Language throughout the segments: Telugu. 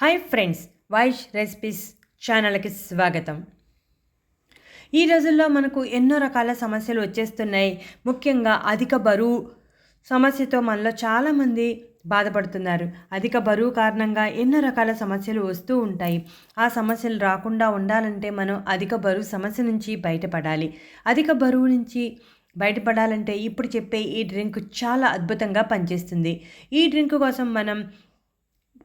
హాయ్ ఫ్రెండ్స్ వైష్ రెసిపీస్ ఛానల్కి స్వాగతం. ఈ రోజుల్లో మనకు ఎన్నో రకాల సమస్యలు వచ్చేస్తున్నాయి. ముఖ్యంగా అధిక బరువు సమస్యతో మనలో చాలామంది బాధపడుతున్నారు. అధిక బరువు కారణంగా ఎన్నో రకాల సమస్యలు వస్తూ ఉంటాయి. ఆ సమస్యలు రాకుండా ఉండాలంటే మనం అధిక బరువు సమస్య నుంచి బయటపడాలి. అధిక బరువు నుంచి బయటపడాలంటే ఇప్పుడు చెప్పే ఈ డ్రింక్ చాలా అద్భుతంగా పనిచేస్తుంది. ఈ డ్రింక్ కోసం మనం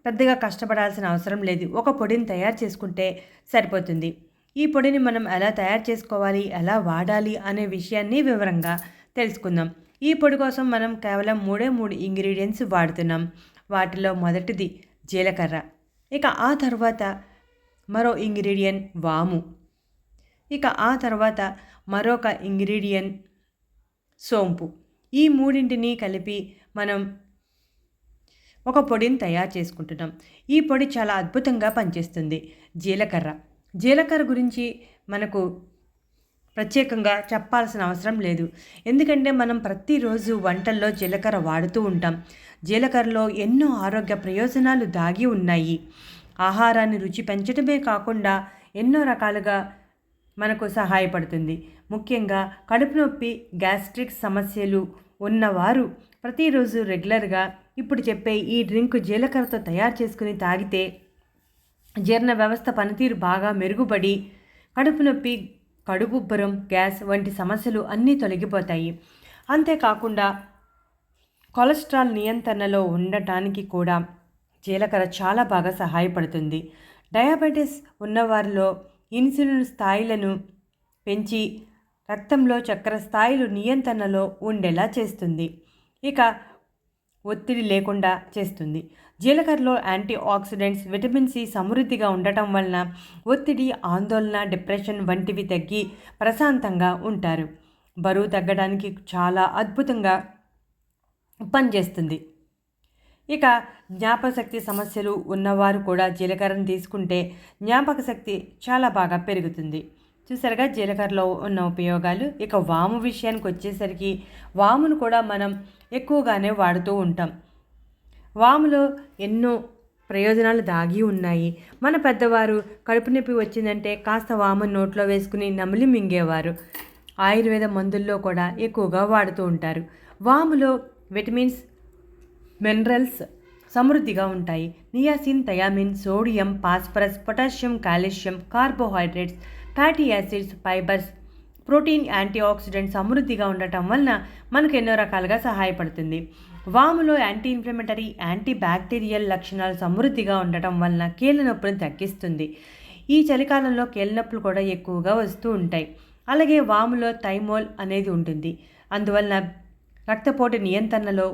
పెద్దగా కష్టపడాల్సిన అవసరం లేదు. ఒక పొడిని తయారు చేసుకుంటే సరిపోతుంది. ఈ పొడిని మనం ఎలా తయారు చేసుకోవాలి? ఎలా వాడాలి? అనే విషయాన్ని వివరంగా తెలుసుకుందాం. ఈ పొడి కోసం మనం కేవలం మూడే మూడు ఇంగ్రీడియంట్స్ వాడుతున్నాం. వాటిలో మొదటిది జీలకర్ర. ఇక ఆ తర్వాత మరో ఇంగ్రీడియంట్ వాము. ఇక ఆ తర్వాత మరొక ఇంగ్రీడియంట్ సోంపు. ఈ మూడింటిని కలిపి మనం ఒక పొడిని తయారు చేసుకుంటున్నాం. ఈ పొడి చాలా అద్భుతంగా పనిచేస్తుంది. జీలకర్ర. జీలకర్ర గురించి మనకు ప్రత్యేకంగా చెప్పాల్సిన అవసరం లేదు. ఎందుకంటే మనం ప్రతిరోజు వంటల్లో జీలకర్ర వాడుతూ ఉంటాం. జీలకర్రలో ఎన్నో ఆరోగ్య ప్రయోజనాలు దాగి ఉన్నాయి. ఆహారాన్ని రుచి పెంచడమే కాకుండా ఎన్నో రకాలుగా మనకు సహాయపడుతుంది. ముఖ్యంగా కడుపు నొప్పి గ్యాస్ట్రిక్ సమస్యలు ఉన్నవారు ప్రతిరోజు రెగ్యులర్గా ఇప్పుడు చెప్పే ఈ డ్రింక్ జీలకర్రతో తయారు చేసుకుని తాగితే జీర్ణ వ్యవస్థ పనితీరు బాగా మెరుగుపడి కడుపు నొప్పి కడుపుబ్బరం గ్యాస్ వంటి సమస్యలు అన్నీ తొలగిపోతాయి. అంతేకాకుండా కొలెస్ట్రాల్ నియంత్రణలో ఉండటానికి కూడా జీలకర్ర చాలా బాగా సహాయపడుతుంది. డయాబెటీస్ ఉన్నవారిలో ఇన్సులిన్ స్థాయిలను పెంచి రక్తంలో చక్కెర స్థాయిలు నియంత్రణలో ఉండేలా చేస్తుంది. ఇక ఒత్తిడి లేకుండా చేస్తుంది. జీలకర్రలో యాంటీ ఆక్సిడెంట్స్ విటమిన్ సి సమృద్ధిగా ఉండటం వలన ఒత్తిడి ఆందోళన డిప్రెషన్ వంటివి తగ్గి ప్రశాంతంగా ఉంటారు. బరువు తగ్గడానికి చాలా అద్భుతంగా పనిచేస్తుంది. ఇక జ్ఞాపకశక్తి సమస్యలు ఉన్నవారు కూడా జీలకర్రను తీసుకుంటే జ్ఞాపక శక్తి చాలా బాగా పెరుగుతుంది. చూసారుగా జీలకర్రలో ఉన్న ఉపయోగాలు. ఇక వాము విషయానికి వచ్చేసరికి వామును కూడా మనం ఎక్కువగానే వాడుతూ ఉంటాం. వాములో ఎన్నో ప్రయోజనాలు దాగి ఉన్నాయి. మన పెద్దవారు కడుపు నొప్పి వచ్చిందంటే కాస్త వామును నోట్లో వేసుకుని నమిలి మింగేవారు. ఆయుర్వేద మందుల్లో కూడా ఎక్కువగా వాడుతూ ఉంటారు. వాములో విటమిన్స్ మినరల్స్ సమృద్ధిగా ఉంటాయి. Niacin thiamine sodium phosphorus potassium calcium carbohydrates fatty acids fibres protein anti oxidant సమృద్ధిగా ఉండటం వలన మనకు ఎన్నో రకాలుగా సహాయపడుతుంది. వాములో యాంటీ ఇన్ఫ్లమేటరీ యాంటీ బ్యాక్టీరియల్ లక్షణాలు సమృద్ధిగా ఉండటం వలన కీళ్ళ నొప్పిని తగ్గిస్తుంది. ఈ చలికాలంలో కీళ్ళ నొప్పులు కూడా ఎక్కువగా వస్తూ ఉంటాయి. అలాగే వాములో థైమోల్ అనేది ఉంటుంది. అందువలన రక్తపోటు నియంత్రణలో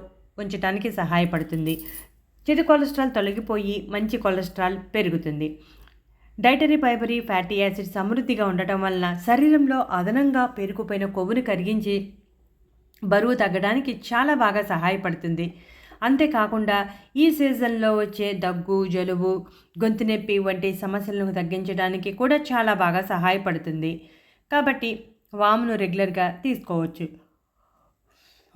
ఉంచడానికి సహాయపడుతుంది. చెడు కొలెస్ట్రాల్ తొలగిపోయి మంచి కొలెస్ట్రాల్ పెరుగుతుంది. డైటరీ ఫైబరీ ఫ్యాటీ యాసిడ్ సమృద్ధిగా ఉండటం వలన శరీరంలో అదనంగా పేరుకుపోయిన కొవ్వును కరిగించి బరువు తగ్గడానికి చాలా బాగా సహాయపడుతుంది. అంతేకాకుండా ఈ సీజన్లో వచ్చే దగ్గు జలుబు గొంతు నొప్పి వంటి సమస్యలను తగ్గించడానికి కూడా చాలా బాగా సహాయపడుతుంది. కాబట్టి వామును రెగ్యులర్గా తీసుకోవచ్చు.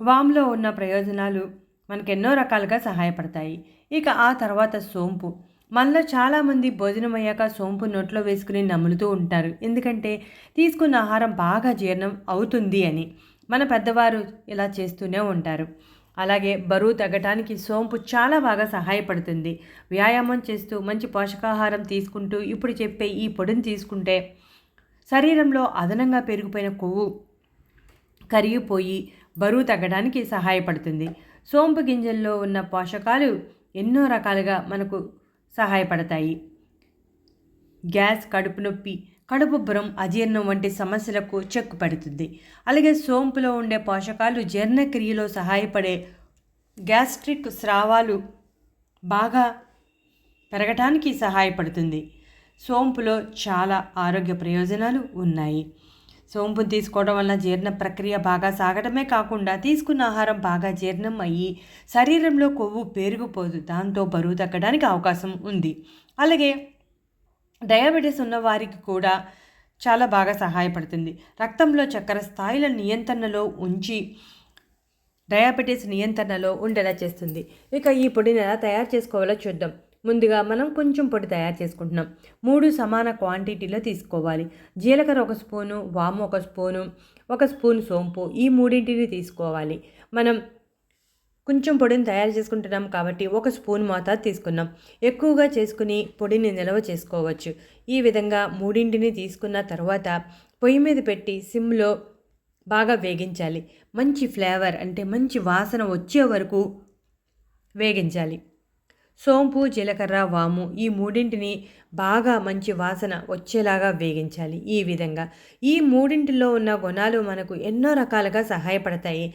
వాములో ఉన్న ప్రయోజనాలు మనకు ఎన్నో రకాలుగా సహాయపడతాయి. ఇక ఆ తర్వాత సోంపు. మనలో చాలామంది భోజనం అయ్యాక సోంపు నోట్లో వేసుకుని నములుతూ ఉంటారు. ఎందుకంటే తీసుకున్న ఆహారం బాగా జీర్ణం అవుతుంది అని మన పెద్దవారు ఇలా చేస్తూనే ఉంటారు. అలాగే బరువు తగ్గటానికి సోంపు చాలా బాగా సహాయపడుతుంది. వ్యాయామం చేస్తూ మంచి పోషకాహారం తీసుకుంటూ ఇప్పుడు చెప్పే ఈ పొడిని తీసుకుంటే శరీరంలో అదనంగా పెరిగిపోయిన కొవ్వు కరిగిపోయి బరువు తగ్గడానికి సహాయపడుతుంది. సోంపు గింజల్లో ఉన్న పోషకాలు ఎన్నో రకాలుగా మనకు సహాయపడతాయి. గ్యాస్ కడుపు నొప్పి కడుపుబ్బరం అజీర్ణం వంటి సమస్యలకు చెక్కు పడుతుంది. అలాగే సోంపులో ఉండే పోషకాలు జీర్ణక్రియలో సహాయపడే గ్యాస్ట్రిక్ స్రావాలు బాగా పెరగటానికి సహాయపడుతుంది. సోంపులో చాలా ఆరోగ్య ప్రయోజనాలు ఉన్నాయి. సోంపును తీసుకోవడం వల్ల జీర్ణ ప్రక్రియ బాగా సాగడమే కాకుండా తీసుకున్న ఆహారం బాగా జీర్ణం అయ్యి శరీరంలో కొవ్వు పెరిగిపోదు. దాంతో బరువు తగ్గడానికి అవకాశం ఉంది. అలాగే డయాబెటీస్ ఉన్న వారికి కూడా చాలా బాగా సహాయపడుతుంది. రక్తంలో చక్కెర స్థాయిల నియంత్రణలో ఉంచి డయాబెటీస్ నియంత్రణలో ఉండేలా చేస్తుంది. ఇక ఈ పొడిని ఎలా తయారు చేసుకోవాలో చూద్దాం. ముందుగా మనం కొంచెం పొడి తయారు చేసుకుంటున్నాం. మూడు సమాన క్వాంటిటీలో తీసుకోవాలి. జీలకర్ర ఒక స్పూను వాము ఒక స్పూను ఒక స్పూన్ సోంపు ఈ మూడింటిని తీసుకోవాలి. మనం కొంచెం పొడిని తయారు చేసుకుంటున్నాం కాబట్టి ఒక స్పూన్ మోతాదు తీసుకున్నాం. ఎక్కువగా చేసుకుని పొడిని నిల్వ చేసుకోవచ్చు. ఈ విధంగా మూడింటిని తీసుకున్న తర్వాత పొయ్యి మీద పెట్టి సిమ్లో బాగా వేగించాలి. మంచి ఫ్లేవర్ అంటే మంచి వాసన వచ్చే వరకు వేగించాలి. సోంపు జీలకర్ర వాము ఈ మూడింటిని బాగా మంచి వాసన వచ్చేలాగా వేగించాలి. ఈ విధంగా ఈ మూడింటిలో ఉన్న గుణాలు మనకు ఎన్నో రకాలుగా సహాయపడతాయి.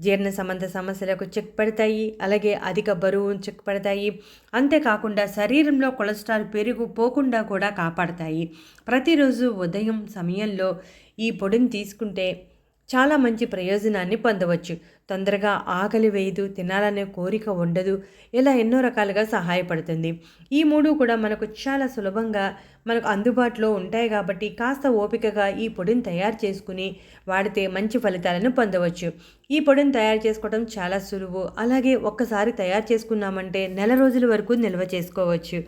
జీర్ణ సంబంధ సమస్యలకు చెక్ పడతాయి అలాగే అధిక బరువు చెక్ పడతాయి అంతేకాకుండా శరీరంలో కొలెస్ట్రాల్ పెరిగిపోకుండా కూడా కాపాడతాయి. ప్రతిరోజు ఉదయం సమయంలో ఈ పొడిని తీసుకుంటే చాలా మంచి ప్రయోజనాన్ని పొందవచ్చు. తొందరగా ఆకలి వేయదు తినాలనే కోరిక ఉండదు ఇలా ఎన్నో రకాలుగా సహాయపడుతుంది. ఈ మూడు కూడా మనకు చాలా సులభంగా మనకు అందుబాటులో ఉంటాయి కాబట్టి కాస్త ఓపికగా ఈ పొడిని తయారు చేసుకుని వాడితే మంచి ఫలితాలను పొందవచ్చు. ఈ పొడిని తయారు చేసుకోవడం చాలా సులువు. అలాగే ఒక్కసారి తయారు చేసుకున్నామంటే నెల రోజుల వరకు నిల్వ చేసుకోవచ్చు.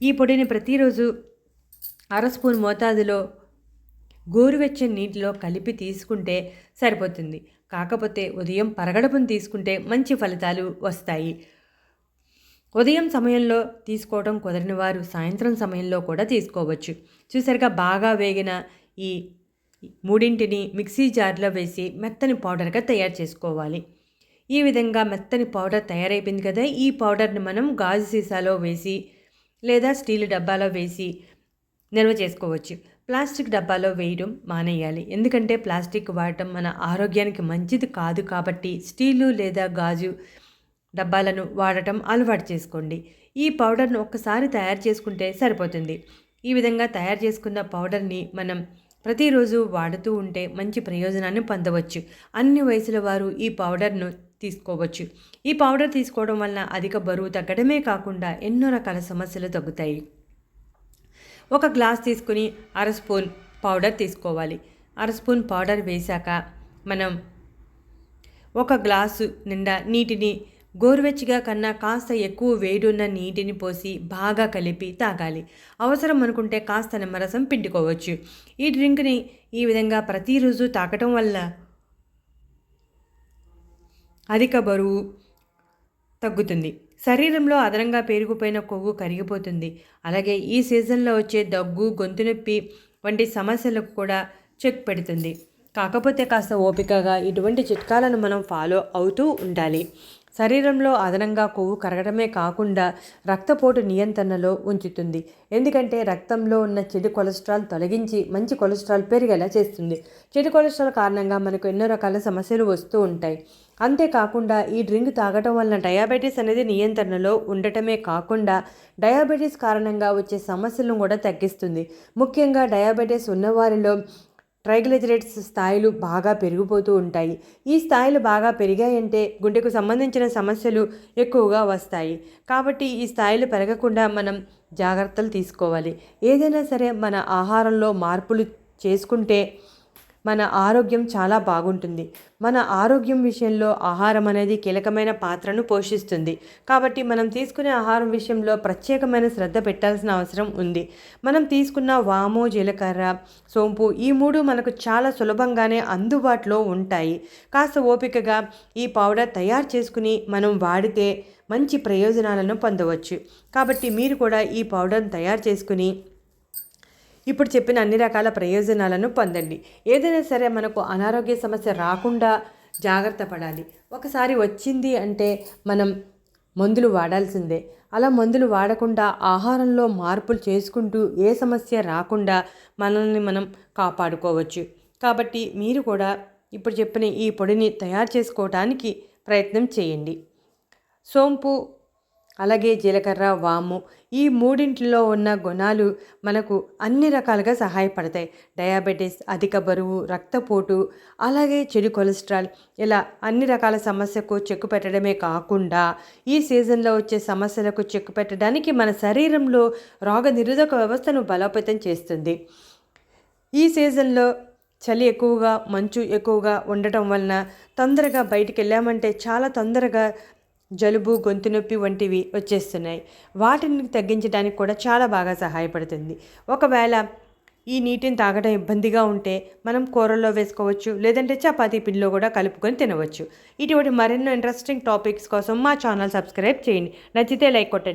ఈ పొడిని ప్రతిరోజు అర స్పూన్ మోతాదులో గోరువెచ్చని నీటిలో కలిపి తీసుకుంటే సరిపోతుంది. కాకపోతే ఉదయం పరగడపును తీసుకుంటే మంచి ఫలితాలు వస్తాయి. ఉదయం సమయంలో తీసుకోవడం కుదరని వారు సాయంత్రం సమయంలో కూడా తీసుకోవచ్చు. చూసారుగా బాగా వేగిన ఈ మూడింటిని మిక్సీ జార్లో వేసి మెత్తని పౌడర్గా తయారు చేసుకోవాలి. ఈ విధంగా మెత్తని పౌడర్ తయారైపోయింది కదా ఈ పౌడర్ని మనం గాజు సీసాలో వేసి లేదా స్టీల్ డబ్బాలో వేసి నిల్వ చేసుకోవచ్చు. ప్లాస్టిక్ డబ్బాలో వేయడం మానేయాలి. ఎందుకంటే ప్లాస్టిక్ వాడటం మన ఆరోగ్యానికి మంచిది కాదు కాబట్టి స్టీలు లేదా గాజు డబ్బాలను వాడటం అలవాటు చేసుకోండి. ఈ పౌడర్ను ఒక్కసారి తయారు చేసుకుంటే సరిపోతుంది. ఈ విధంగా తయారు చేసుకున్న పౌడర్ని మనం ప్రతిరోజు వాడుతూ ఉంటే మంచి ప్రయోజనాన్ని పొందవచ్చు. అన్ని వయసుల వారు ఈ పౌడర్ను తీసుకోవచ్చు. ఈ పౌడర్ తీసుకోవడం వలన అధిక బరువు తగ్గడమే కాకుండా ఎన్నో రకాల సమస్యలు తగ్గుతాయి. ఒక గ్లాస్ తీసుకుని అర స్పూన్ పౌడర్ తీసుకోవాలి. అర స్పూన్ పౌడర్ వేశాక మనం ఒక గ్లాసు నిండా నీటిని గోరువెచ్చగా కన్నా కాస్త ఎక్కువ వేడున్న నీటిని పోసి బాగా కలిపి తాగాలి. అవసరం అనుకుంటే కాస్త నిమ్మరసం పిండుకోవచ్చు. ఈ డ్రింక్ని ఈ విధంగా ప్రతిరోజు తాగటం వల్ల అధిక బరువు తగ్గుతుంది. శరీరంలో అదనంగా పెరిగిపోయిన కొవ్వు కరిగిపోతుంది. అలాగే ఈ సీజన్లో వచ్చే దగ్గు గొంతు నొప్పి వంటి సమస్యలకు కూడా చెక్ పెడుతుంది. కాకపోతే కాస్త ఓపికగా ఇటువంటి చిట్కాలను మనం ఫాలో అవుతూ ఉండాలి. శరీరంలో అదనంగా కొవ్వు కరగడమే కాకుండా రక్తపోటు నియంత్రణలో ఉంచుతుంది. ఎందుకంటే రక్తంలో ఉన్న చెడు కొలెస్ట్రాల్ తొలగించి మంచి కొలెస్ట్రాల్ పెరిగేలా చేస్తుంది. చెడు కొలెస్ట్రాల్ కారణంగా మనకు ఎన్నో రకాల సమస్యలు వస్తూ ఉంటాయి. అంతేకాకుండా ఈ డ్రింక్ తాగటం వలన డయాబెటీస్ అనేది నియంత్రణలో ఉండటమే కాకుండా డయాబెటీస్ కారణంగా వచ్చే సమస్యలను కూడా తగ్గిస్తుంది. ముఖ్యంగా డయాబెటీస్ ఉన్నవారిలో ట్రైగ్లిజరేట్స్ స్థాయిలు బాగా పెరిగిపోతూ ఉంటాయి. ఈ స్థాయిలు బాగా పెరిగాయంటే గుండెకు సంబంధించిన సమస్యలు ఎక్కువగా వస్తాయి. కాబట్టి ఈ స్థాయిలు పెరగకుండా మనం జాగ్రత్తలు తీసుకోవాలి. ఏదైనా సరే మన ఆహారంలో మార్పులు చేసుకుంటే మన ఆరోగ్యం చాలా బాగుంటుంది. మన ఆరోగ్యం విషయంలో ఆహారం అనేది కీలకమైన పాత్రను పోషిస్తుంది. కాబట్టి మనం తీసుకునే ఆహారం విషయంలో ప్రత్యేకమైన శ్రద్ధ పెట్టాల్సిన అవసరం ఉంది. మనం తీసుకున్న వాము జీలకర్ర సోంపు ఈ మూడు మనకు చాలా సులభంగానే అందుబాటులో ఉంటాయి. కాస్త ఓపికగా ఈ పౌడర్ తయారు చేసుకుని మనం వాడితే మంచి ప్రయోజనాలను పొందవచ్చు. కాబట్టి మీరు కూడా ఈ పౌడర్ని తయారు చేసుకుని ఇప్పుడు చెప్పిన అన్ని రకాల ప్రయోజనాలను పొందండి. ఏదైనా సరే మనకు అనారోగ్య సమస్య రాకుండా జాగ్రత్త పడాలి. ఒకసారి వచ్చింది అంటే మనం మందులు వాడాల్సిందే. అలా మందులు వాడకుండా ఆహారంలో మార్పులు చేసుకుంటూ ఏ సమస్య రాకుండా మనల్ని మనం కాపాడుకోవచ్చు. కాబట్టి మీరు కూడా ఇప్పుడు చెప్పిన ఈ పొడిని తయారు చేసుకోవటానికి ప్రయత్నం చేయండి. సోంపు అలాగే జీలకర్ర వాము ఈ మూడింటిలో ఉన్న గుణాలు మనకు అన్ని రకాలుగా సహాయపడతాయి. డయాబెటీస్ అధిక బరువు రక్తపోటు అలాగే చెడు కొలెస్ట్రాల్ ఇలా అన్ని రకాల సమస్యకు చెక్కు పెట్టడమే కాకుండా ఈ సీజన్లో వచ్చే సమస్యలకు చెక్కు పెట్టడానికి మన శరీరంలో రోగ నిరోధక వ్యవస్థను బలోపేతం చేస్తుంది. ఈ సీజన్లో చలి ఎక్కువగా మంచు ఎక్కువగా ఉండటం వలన తొందరగా బయటికి వెళ్ళామంటే చాలా తొందరగా జలుబు గొంతు నొప్పి వంటివి వచ్చేస్తున్నాయి. వాటిని తగ్గించడానికి కూడా చాలా బాగా సహాయపడుతుంది. ఒకవేళ ఈ నీటిని తాగడం ఇబ్బందిగా ఉంటే మనం కూరల్లో వేసుకోవచ్చు లేదంటే చపాతీ పిండిలో కూడా కలుపుకొని తినవచ్చు. ఇటువంటి మరెన్నో ఇంట్రెస్టింగ్ టాపిక్స్ కోసం మా ఛానల్ సబ్స్క్రైబ్ చేయండి. నచ్చితే లైక్ కొట్టండి.